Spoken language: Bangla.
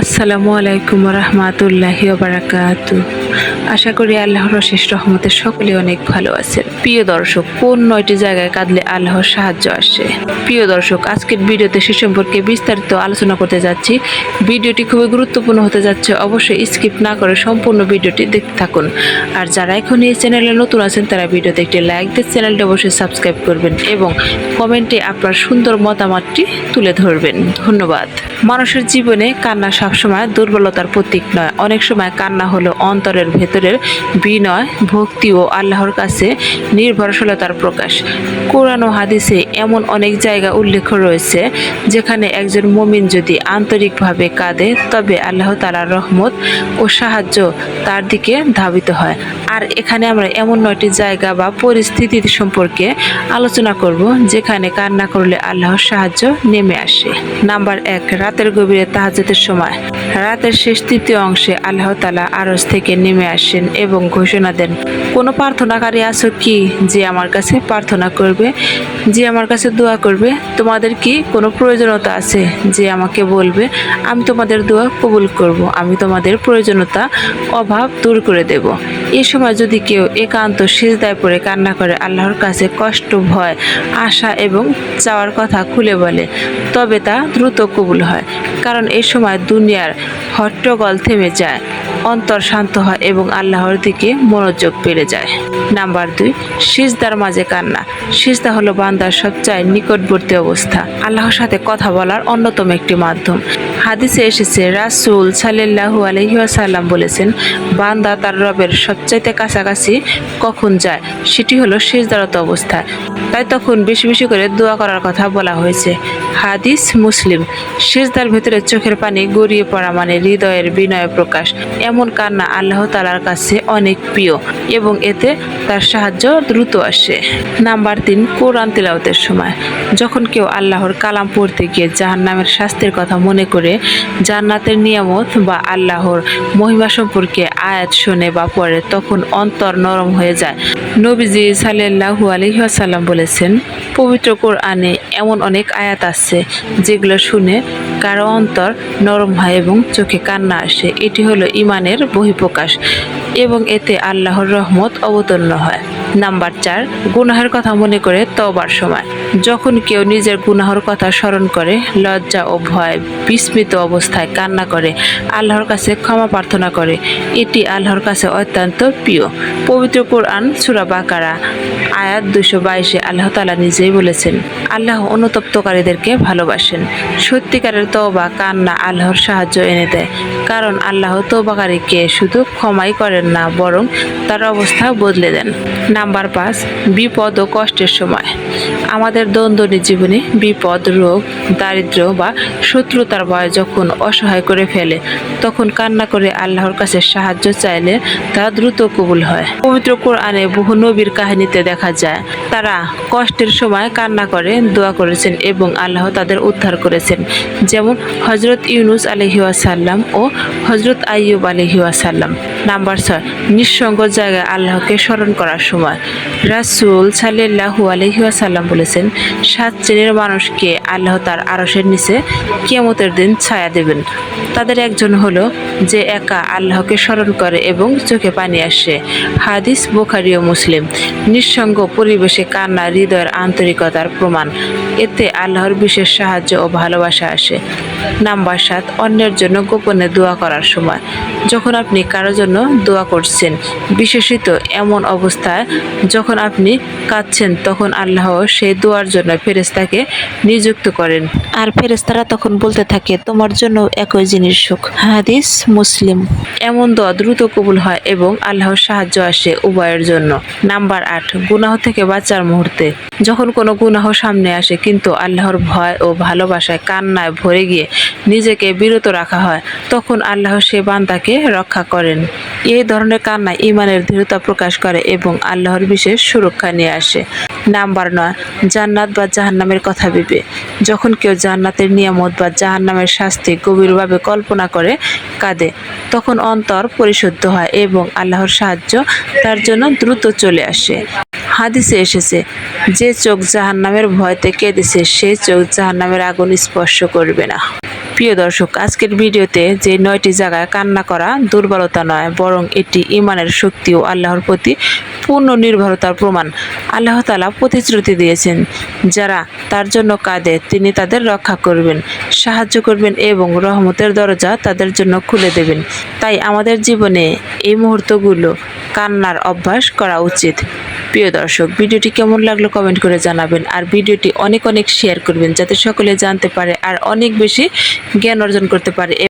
আসসালামু আলাইকুম রহমাতুল্লাহি বারাকাত আশা করি আল্লাহর অশেষ রহমতে সকলে অনেক ভালো আছেন। প্রিয় দর্শক, কোন নয়টি জায়গায় কাঁদলে আল্লাহর সাহায্য আসে? প্রিয় দর্শক, আজকের ভিডিওতে সে সম্পর্কে বিস্তারিত আলোচনা করতে যাচ্ছি। ভিডিওটি খুবই গুরুত্বপূর্ণ হতে যাচ্ছে, অবশ্যই স্কিপ না করে সম্পূর্ণ ভিডিওটি দেখতে থাকুন। আর যারা এখন এই চ্যানেলে নতুন আছেন, তারা ভিডিওতে একটি লাইক দিয়ে চ্যানেলটি অবশ্যই সাবস্ক্রাইব করবেন এবং কমেন্টে আপনার সুন্দর মতামতটি তুলে ধরবেন। ধন্যবাদ। মানুষের জীবনে কান্না সবসময় দুর্বলতার প্রতীক নয়। অনেক সময় কান্না হলো অন্তরের ভেতরের বিনয়, ভক্তি ও আল্লাহর কাছে নির্ভরশীলতার প্রকাশ। কোরআন ও হাদিসে এমন অনেক জায়গা উল্লেখ রয়েছে, যেখানে একজন মুমিন যদি আন্তরিকভাবে কাঁদে, তবে আল্লাহ তালার রহমত ও সাহায্য তার দিকে ধাবিত হয়। আর এখানে আমরা এমন নয়টি জায়গা বা পরিস্থিতি সম্পর্কে আলোচনা করব, যেখানে কান্না করলে আল্লাহর সাহায্য নেমে আসে। নাম্বার এক, রাতের গভীরে তাহাজতের সময়। রাতের শেষ তৃতীয় অংশে আল্লাহ তালা আরস থেকে নেমে আসেন এবং ঘোষণা দেন, কোনো প্রার্থনাকারী আছো কি যে আমার কাছে প্রার্থনা করবে, যে আমার কাছে দোয়া করবে? তোমাদের কি কোনো প্রয়োজনীয়তা আছে যে আমাকে বলবে, আমি তোমাদের দোয়া কবুল করব, আমি তোমাদের প্রয়োজনীয়তা, অভাব দূর করে দেব। এ সময় যদি কেউ একান্ত সিজদায় পড়ে কান্না করে, আল্লাহর কাছে কষ্ট, ভয়, আশা এবং চাওয়ার কথা খুলে বলে, তবে তা দ্রুত কবুল হয়। কারণ এ সময় দুনিয়ার হট্টগোল থেমে যায় অন্তর শান্ত হয় এবং আল্লাহর দিকে মনোযোগ বেড়ে যায়। নাম্বার দুই, সিজদার মাঝে কান্না। সিজদা হলো বান্দার সবচেয়ে নিকটবর্তী অবস্থা। আল্লাহর সাথে কথা বলার অন্যতম একটি মাধ্যম। হাদিসে এসেছে, রাসূল সাল্লাল্লাহু আলাইহি ওয়াসাল্লাম বলেছেন, বান্দা তার রবের সবচাইতে কাছাকাছি কখন যায়, সেটি হলো সিজদারত অবস্থায়। তাই তখন বেশি বেশি করে দোয়া করার কথা বলা হয়েছে। হাদিস মুসলিম। সিজদার ভেতরে চোখের পানি গড়িয়ে পড়া মানে হৃদয়ের বিনয় প্রকাশ। এমন কান্না আল্লাহ তালার কাছে অনেক প্রিয় এবং এতে তার সাহায্য দ্রুত আসে। নাম্বার তিন, কোরআন তেলাওতের সময়। যখন কেউ আল্লাহর কালাম পড়তে গিয়ে জাহান্নামের শাস্তির কথা মনে করে, জান্নাতের নিয়ামত বা আল্লাহর মহিমা সম্পর্কে আয়াত শোনে বা পড়ে, তখন অন্তর নরম হয়ে যায়। নবীজি সাল্লাল্লাহু আলাইহি ওয়াসাল্লাম বলেছেন, পবিত্র কোরআনে এমন অনেক আয়াত আছে যেগুলো শুনে কারও অন্তর নরম হয় এবং চোখে কান্না আসে। এটি হলো ইমানের বহিঃপ্রকাশ এবং এতে আল্লাহর রহমত অবতীর্ণ হয়। নাম্বার চার, গুনাহের কথা মনে করে তবার সময়। যখন কেউ নিজের গুনাহর কথা স্মরণ করে, লজ্জা ও ভয় বিস্মিত অবস্থায় কান্না করে, আল্লাহর কাছে ক্ষমা প্রার্থনা করে, এটি আল্লাহর কাছে অত্যন্ত প্রিয়। পবিত্র কোরআন সুরা বাকারা আয়াত দুশো বাইশে আল্লাহ তালা নিজেই বলেছেন, আল্লাহ অনুতপ্তকারীদেরকে ভালোবাসেন। সত্যিকারের তওবা, কান্না আল্লাহর সাহায্য এনে দেয়, কারণ আল্লাহ তওবাকারীকে শুধু ক্ষমাই করেন না, বরং তার অবস্থা বদলে দেন। নাম্বার পাঁচ, বিপদ ও কষ্টের সময়। আমাদের দৈনন্দিন জীবনে বিপদ, রোগ দারিদ্র বা শত্রুতার ভয় যখন অসহায় করে ফেলে, তখন কান্না করে আল্লাহর কাছে সাহায্য চাইলে তা দ্রুত কবুল হয়। পবিত্র কোরআনে বহু নবীর কাহিনীতে দেখা যায়। তারা কষ্টের সময় কান্না করে, দোয়া করেছেন এবং আল্লাহ তাদের উদ্ধার করেছেন। যেমন হজরত ইউনুস আলহিউসাল্লাম ও হজরত আইয়ুব আলহিউসাল্লাম নাম্বার ছয়, নিঃসঙ্গ জায়গায় আল্লাহকে স্মরণ করার সময়। রাসূল সাল্লাল্লাহু আলহিউসাল্লাম বলেছেন, সাত শ্রেণির মানুষকে আল্লাহ তার আরশের নিচে কিয়ামতের দিন ছায়া দেবেন। তাদের একজন হলো যে একা আল্লাহকে স্মরণ করে এবং চোখে পানি আসে। হাদিস বুখারি ও মুসলিম, নিঃসঙ্গ পরিবেশে কান্না, হৃদয়ের আন্তরিকতার প্রমাণ। এতে আল্লাহর বিশেষ সাহায্য ও ভালোবাসা আসে। নাম্বার সাত অন্যের জন্য গোপনে দোয়া করার সময়। যখন আপনি কারোর জন্য দোয়া করছেন বিশেষিত এমন অবস্থায় যখন আপনি কাঁদছেন তখন আল্লাহ সেই দোয়ার জন্য ফেরেস্তাকে নিযুক্ত করেন। আর ফেরেস্তারা তখন বলতে থাকে তোমার জন্য একই জিনিস সুখ। হাদিস মুসলিম। এমন দোয়া দ্রুত কবুল হয় এবং আল্লাহর সাহায্য আসে উভয়ের জন্য। নাম্বার আট গুনাহ থেকে বাঁচার মুহূর্তে। যখন কোনো গুনাহ সামনে আসে কিন্তু আল্লাহর ভয় ও ভালোবাসায় কান্নায় ভরে গিয়ে নিজেকে বিরত রাখা হয়, তখন আল্লাহ সে বান্দাকে রক্ষা করেন। এই ধরনের কান্না ইমানের দৃঢ়তা প্রকাশ করে এবং আল্লাহর বিশেষ সুরক্ষা নিয়ে আসে। নাম্বার নয়, জান্নাত বা জাহান্নামের কথা ভেবে। যখন কেউ জান্নাতের নিয়ামত বা জাহান্নামের শাস্তি গভীরভাবে কল্পনা করে, কাঁদে, তখন অন্তর পরিশুদ্ধ হয় এবং আল্লাহর সাহায্য তার জন্য দ্রুত চলে আসে। হাদিসে এসেছে, যে চোখ জাহান্নামের ভয়তে কেঁদেছে, সে চোখ জাহান্নামের আগুন স্পর্শ করবে না। প্রিয় দর্শক, আজকের ভিডিওতে যে নয়টি জায়গায় কান্না করা দুর্বলতা নয়, বরং এটি ইমানের শক্তি ও আল্লাহর প্রতি পূর্ণ নির্ভরতার প্রমাণ। আল্লাহ তালা প্রতিশ্রুতি দিয়েছেন, যারা তার জন্য কাঁদে, তিনি তাদের রক্ষা করবেন, সাহায্য করবেন এবং রহমতের দরজা তাদের জন্য খুলে দেবেন। তাই আমাদের জীবনে এই মুহূর্তগুলো কান্নার অভ্যাস করা উচিত। প্রিয় দর্শক, ভিডিওটি কেমন লাগল কমেন্ট করে জানাবেন। আর ভিডিওটি অনেক অনেক শেয়ার করবেন যাতে সকলে জানতে পারে আর অনেক বেশি জ্ঞান অর্জন করতে পারে।